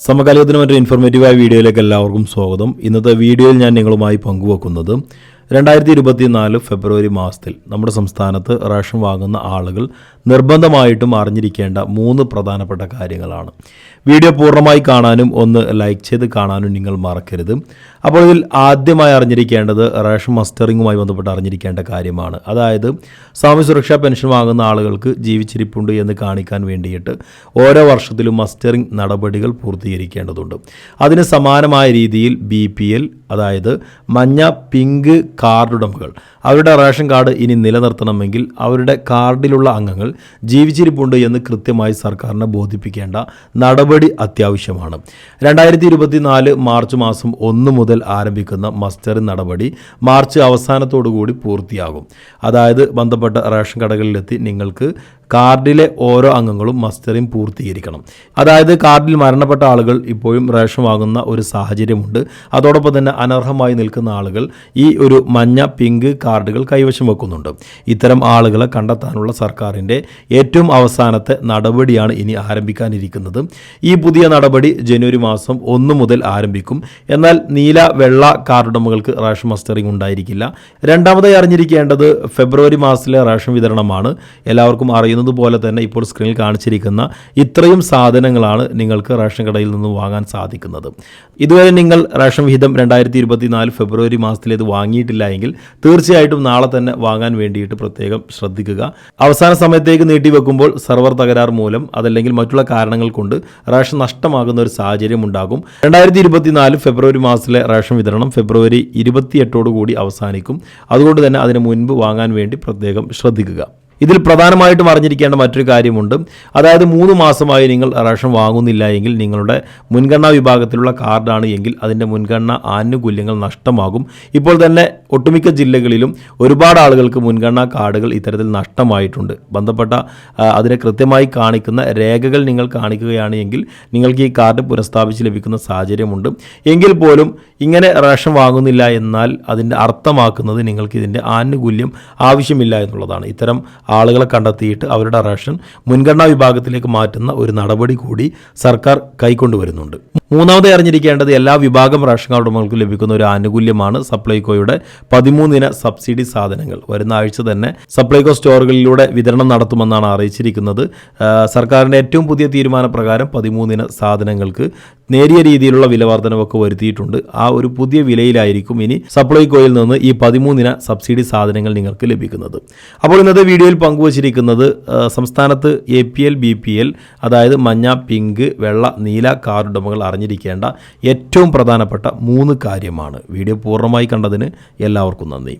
സമകാലികത്തിന് മറ്റൊരു ഇൻഫോർമേറ്റീവായ വീഡിയോയിലേക്ക് എല്ലാവർക്കും സ്വാഗതം. ഇന്നത്തെ വീഡിയോയിൽ ഞാൻ നിങ്ങളുമായി പങ്കുവെക്കുന്നത് രണ്ടായിരത്തി ഇരുപത്തിനാല് ഫെബ്രുവരി മാസത്തിൽ നമ്മുടെ സംസ്ഥാനത്ത് റേഷൻ വാങ്ങുന്ന ആളുകൾ നിർബന്ധമായിട്ടും അറിഞ്ഞിരിക്കേണ്ട മൂന്ന് പ്രധാനപ്പെട്ട കാര്യങ്ങളാണ്. വീഡിയോ പൂർണമായി കാണാനും ഒന്ന് ലൈക്ക് ചെയ്ത് കാണാനും നിങ്ങൾ മറക്കരുത്. അപ്പോൾ ഇതിൽ ആദ്യമായി അറിഞ്ഞിരിക്കേണ്ടത് റേഷൻ മസ്റ്ററിങ്ങുമായി ബന്ധപ്പെട്ട് അറിഞ്ഞിരിക്കേണ്ട കാര്യമാണ്. അതായത് സാമൂഹ്യ സുരക്ഷാ പെൻഷൻ വാങ്ങുന്ന ആളുകൾക്ക് ജീവിച്ചിരിപ്പുണ്ട് എന്ന് കാണിക്കാൻ വേണ്ടിയിട്ട് ഓരോ വർഷത്തിലും മസ്റ്ററിംഗ് നടപടികൾ പൂർത്തീകരിക്കേണ്ടതുണ്ട്. അതിന് സമാനമായ രീതിയിൽ ബി പി എൽ അതായത് മഞ്ഞ പിങ്ക് കാർഡ് ഉടമകൾ അവരുടെ റേഷൻ കാർഡ് ഇനി നിലനിർത്തണമെങ്കിൽ അവരുടെ കാർഡിലുള്ള അംഗങ്ങൾ ജീവിച്ചിരിപ്പുണ്ട് എന്ന് കൃത്യമായി സർക്കാരിനെ ബോധിപ്പിക്കേണ്ട നടപടി അത്യാവശ്യമാണ്. രണ്ടായിരത്തി ഇരുപത്തിനാല് മാർച്ച് മാസം ഒന്ന് മുതൽ ആരംഭിക്കുന്ന മസ്റ്റർ നടപടി മാർച്ച് അവസാനത്തോടു കൂടി പൂർത്തിയാകും. അതായത് ബന്ധപ്പെട്ട റേഷൻ കടകളിലെത്തി നിങ്ങൾക്ക് കാർഡിലെ ഓരോ അംഗങ്ങളും മസ്റ്ററിംഗ് പൂർത്തീകരിക്കണം. അതായത് കാർഡിൽ മരണപ്പെട്ട ആളുകൾ ഇപ്പോഴും റേഷൻ വാങ്ങുന്ന ഒരു സാഹചര്യമുണ്ട്. അതോടൊപ്പം തന്നെ അനർഹമായി നിൽക്കുന്ന ആളുകൾ ഈ ഒരു മഞ്ഞ പിങ്ക് കാർഡുകൾ കൈവശം വെക്കുന്നുണ്ട്. ഇത്തരം ആളുകളെ കണ്ടെത്താനുള്ള സർക്കാരിന്റെ ഏറ്റവും അവസാനത്തെ നടപടിയാണ് ഇനി ആരംഭിക്കാനിരിക്കുന്നത്. ഈ പുതിയ നടപടി ജനുവരി മാസം ഒന്ന് മുതൽ ആരംഭിക്കും. എന്നാൽ നീല വെള്ള കാർഡുടമകൾക്ക് റേഷൻ മസ്റ്ററിംഗ് ഉണ്ടായിരിക്കില്ല. രണ്ടാമതായി അറിഞ്ഞിരിക്കേണ്ടത് ഫെബ്രുവരി മാസത്തിലെ റേഷൻ വിതരണമാണ്. എല്ലാവർക്കും അറിയുന്നത് പോലെ തന്നെ ഇപ്പോൾ സ്ക്രീനിൽ കാണിച്ചിരിക്കുന്ന ഇത്രയും സാധനങ്ങളാണ് നിങ്ങൾക്ക് റേഷൻ കടയിൽ നിന്ന് വാങ്ങാൻ സാധിക്കുന്നത്. ഇതുവരെ നിങ്ങൾ റേഷൻ വിഹിതം രണ്ടായിരത്തി ഇരുപത്തിനാല് ഫെബ്രുവരി മാസത്തിലേത് വാങ്ങിയിട്ടില്ല എങ്കിൽ തീർച്ചയായിട്ടും നാളെ തന്നെ വാങ്ങാൻ വേണ്ടിയിട്ട് പ്രത്യേകം ശ്രദ്ധിക്കുക. അവസാന സമയത്തേക്ക് നീട്ടിവെക്കുമ്പോൾ സെർവർ തകരാർ മൂലം അതല്ലെങ്കിൽ മറ്റുള്ള കാരണങ്ങൾ കൊണ്ട് റേഷൻ നഷ്ടമാകുന്ന ഒരു സാഹചര്യം ഉണ്ടാകും. രണ്ടായിരത്തി ഇരുപത്തിനാല് ഫെബ്രുവരി മാസത്തിലെ റേഷൻ വിതരണം ഫെബ്രുവരി ഇരുപത്തിയെട്ടോടു കൂടി അവസാനിക്കും. അതുകൊണ്ട് തന്നെ അതിന് മുൻപ് വാങ്ങാൻ വേണ്ടി പ്രത്യേകം ശ്രദ്ധിക്കുക. ഇതിൽ പ്രധാനമായിട്ടും അറിഞ്ഞിരിക്കേണ്ട മറ്റൊരു കാര്യമുണ്ട്. അതായത് മൂന്ന് മാസമായി നിങ്ങൾ റേഷൻ വാങ്ങുന്നില്ല എങ്കിൽ നിങ്ങളുടെ മുൻഗണനാ വിഭാഗത്തിലുള്ള കാർഡാണ് എങ്കിൽ അതിന്റെ മുൻഗണന ആനുകൂല്യങ്ങൾ നഷ്ടമാകും. ഇപ്പോൾ തന്നെ ഒട്ടുമിക്ക ജില്ലകളിലും ഒരുപാട് ആളുകൾക്ക് മുൻഗണനാ കാർഡുകൾ ഇത്തരത്തിൽ നഷ്ടമായിട്ടുണ്ട്. ബന്ധപ്പെട്ട അതിനെ കൃത്യമായി കാണിക്കുന്ന രേഖകൾ നിങ്ങൾ കാണിക്കുകയാണെങ്കിൽ നിങ്ങൾക്ക് ഈ കാർഡ് പുനഃസ്ഥാപിച്ച് ലഭിക്കുന്ന സാഹചര്യമുണ്ട്. എങ്കിൽ പോലും ഇങ്ങനെ റേഷൻ വാങ്ങുന്നില്ല എന്നാൽ അതിന്റെ അർത്ഥമാക്കുന്നത് നിങ്ങൾക്ക് ഇതിന്റെ ആനുകൂല്യം ആവശ്യമില്ല എന്നുള്ളതാണ്. ഇത്തരം ആളുകളെ കണ്ടെത്തിയിട്ട് അവരുടെ റേഷൻ മുൻഗണനാ വിഭാഗത്തിലേക്ക് മാറ്റുന്ന ഒരു നടപടി കൂടി സർക്കാർ കൈക്കൊണ്ടുവരുന്നുണ്ട്. മൂന്നാമതായി അറിഞ്ഞിരിക്കേണ്ടത് എല്ലാ വിഭാഗം റേഷൻ കാർഡ് ഉടമകൾക്കും ലഭിക്കുന്ന ഒരു ആനുകൂല്യമാണ് സപ്ലൈകോയുടെ പതിമൂന്നിന സബ്സിഡി സാധനങ്ങൾ. വരുന്ന ആഴ്ച തന്നെ സപ്ലൈകോ സ്റ്റോറുകളിലൂടെ വിതരണം നടത്തുമെന്നാണ് അറിയിച്ചിരിക്കുന്നത്. സർക്കാരിന്റെ ഏറ്റവും പുതിയ തീരുമാനപ്രകാരം പതിമൂന്നിന സാധനങ്ങൾക്ക് നേരിയ രീതിയിലുള്ള വില വർധനവൊക്കെ വരുത്തിയിട്ടുണ്ട്. ആ ഒരു പുതിയ വിലയിലായിരിക്കും ഇനി സപ്ലൈകോയിൽ നിന്ന് ഈ പതിമൂന്നിന സബ്സിഡി സാധനങ്ങൾ നിങ്ങൾക്ക് ലഭിക്കുന്നത്. അപ്പോൾ ഇന്നത്തെ വീഡിയോയിൽ പങ്കുവച്ചിരിക്കുന്നത് സംസ്ഥാനത്ത് A P L B P L അതായത് മഞ്ഞ പിങ്ക് വെള്ള നീല കാർഡ് ഉടമകൾ അറിഞ്ഞിരിക്കേണ്ട ഏറ്റവും പ്രധാനപ്പെട്ട മൂന്ന് കാര്യമാണ്. വീഡിയോ പൂർണമായി കണ്ടതിന് എല്ലാവർക്കും നന്ദി.